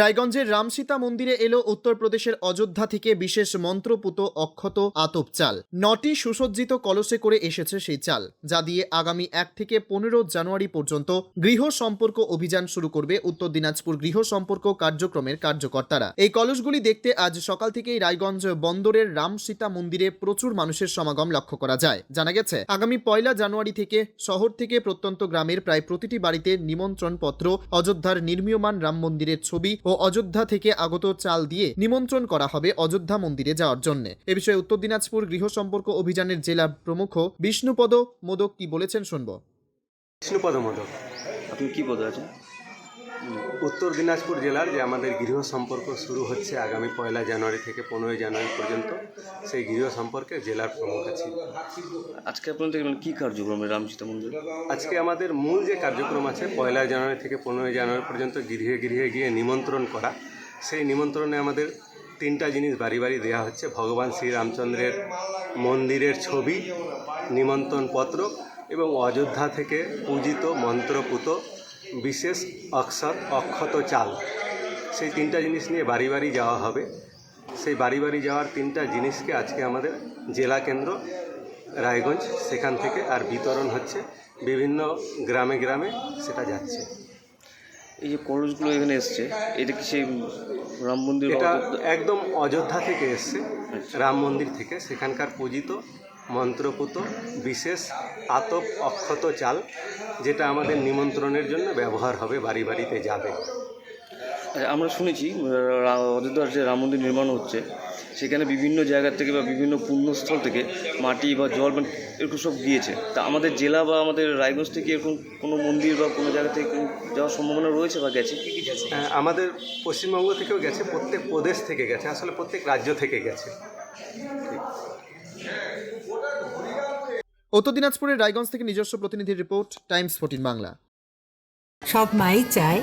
রায়গঞ্জের রামসীতা মন্দিরে এলো উত্তরপ্রদেশের অযোধ্যা থেকে বিশেষ মন্ত্রপুত অক্ষত আতপ চাল। নটি সুসজ্জিত কলসে করে এসেছে সেই চাল, যা দিয়ে আগামী এক থেকে পনেরো জানুয়ারি পর্যন্ত গৃহ সম্পর্ক অভিযান শুরু করবে উত্তর দিনাজপুর গৃহ সম্পর্ক কার্যক্রমের কার্যকর্তারা। এই কলসগুলি দেখতে আজ সকাল থেকেই রায়গঞ্জ বন্দরের রামসীতা মন্দিরে প্রচুর মানুষের সমাগম লক্ষ্য করা যায়। জানা গেছে, আগামী পয়লা জানুয়ারি থেকে শহর থেকে প্রত্যন্ত গ্রামের প্রায় প্রতিটি বাড়িতে নিমন্ত্রণ পত্র অযোধ্যার নির্মীয়মান রাম মন্দিরের ছবি ও অযোধ্যা থেকে আগত চাল দিয়ে নিমন্ত্রণ করা হবে অযোধ্যা মন্দিরে যাওয়ার জন্য। এ বিষয়ে উত্তর দিনাজপুর গৃহ সম্পর্ক অভিযানের জেলা প্রমুখ বিষ্ণুপদ মোদক কি বলেছেন শুনব। বিষ্ণুপদ মোদক। আপনি কি পদে আছেন? উত্তর দিনাজপুর জেলার যে আমাদের গৃহ সম্পর্ক শুরু হচ্ছে আগামী পয়লা জানুয়ারি থেকে পনেরোই জানুয়ারি পর্যন্ত সেই গৃহ সম্পর্কে জেলার প্রমুখ আছি। আজকে আপনাদের কী কার্যক্রম রামসীতা মন্দির আজকে আমাদের মূল যে কার্যক্রম আছে পয়লা জানুয়ারি থেকে পনেরোই জানুয়ারি পর্যন্ত গৃহে গৃহে গিয়ে নিমন্ত্রণ করা। সেই নিমন্ত্রণে আমাদের তিনটা জিনিস বাড়ি বাড়ি দেওয়া হচ্ছে। ভগবান শ্রীরামচন্দ্রের মন্দিরের ছবি নিমন্ত্রণ পত্র এবং অযোধ্যা থেকে পূজিত মন্ত্রপুত বিশেষ অক্ষর, অক্ষত চাল। সেই তিনটা জিনিস নিয়ে বাড়ি বাড়ি যাওয়া হবে। সেই বাড়ি বাড়ি যাওয়ার তিনটা জিনিসকে আজকে আমাদের জেলা কেন্দ্র, রায়গঞ্জ, সেখান থেকে আর বিতরণ হচ্ছে। বিভিন্ন গ্রামে গ্রামে সেটা যাচ্ছে। এই যে কলসগুলো এখানে এসছে এটা কি সেই রাম মন্দির এটা একদম অযোধ্যা থেকে এসছে রাম মন্দির থেকে। সেখানকার পূজিত মন্ত্রপুত বিশেষ আতপ অক্ষত চাল যেটা আমাদের নিমন্ত্রণের জন্য ব্যবহার হবে বাড়ি বাড়িতে যাবে। আচ্ছা, আমরা শুনেছি রা- অযোধ্যার যে রাম মন্দির নির্মাণ হচ্ছে। সেখানে বিভিন্ন জায়গা থেকে বা বিভিন্ন পুণ্যস্থল থেকে মাটি বা জল মানে এরকম সব দিয়েছে। তা আমাদের জেলা বা আমাদের রায়গঞ্জ থেকে এরকম কোনো মন্দির বা কোনো জায়গা থেকে যাওয়ার সম্ভাবনা রয়েছে বা গেছে? কি কি গেছে আমাদের পশ্চিমবঙ্গ থেকেও গেছে প্রত্যেক প্রদেশ থেকে গেছে আসলে প্রত্যেক রাজ্য থেকে গেছে। উত্তর দিনাজপুরের রায়গঞ্জ থেকে নিজস্ব প্রতিনিধির রিপোর্ট টাইমস ফোর্টিন বাংলা। সব মাই চায়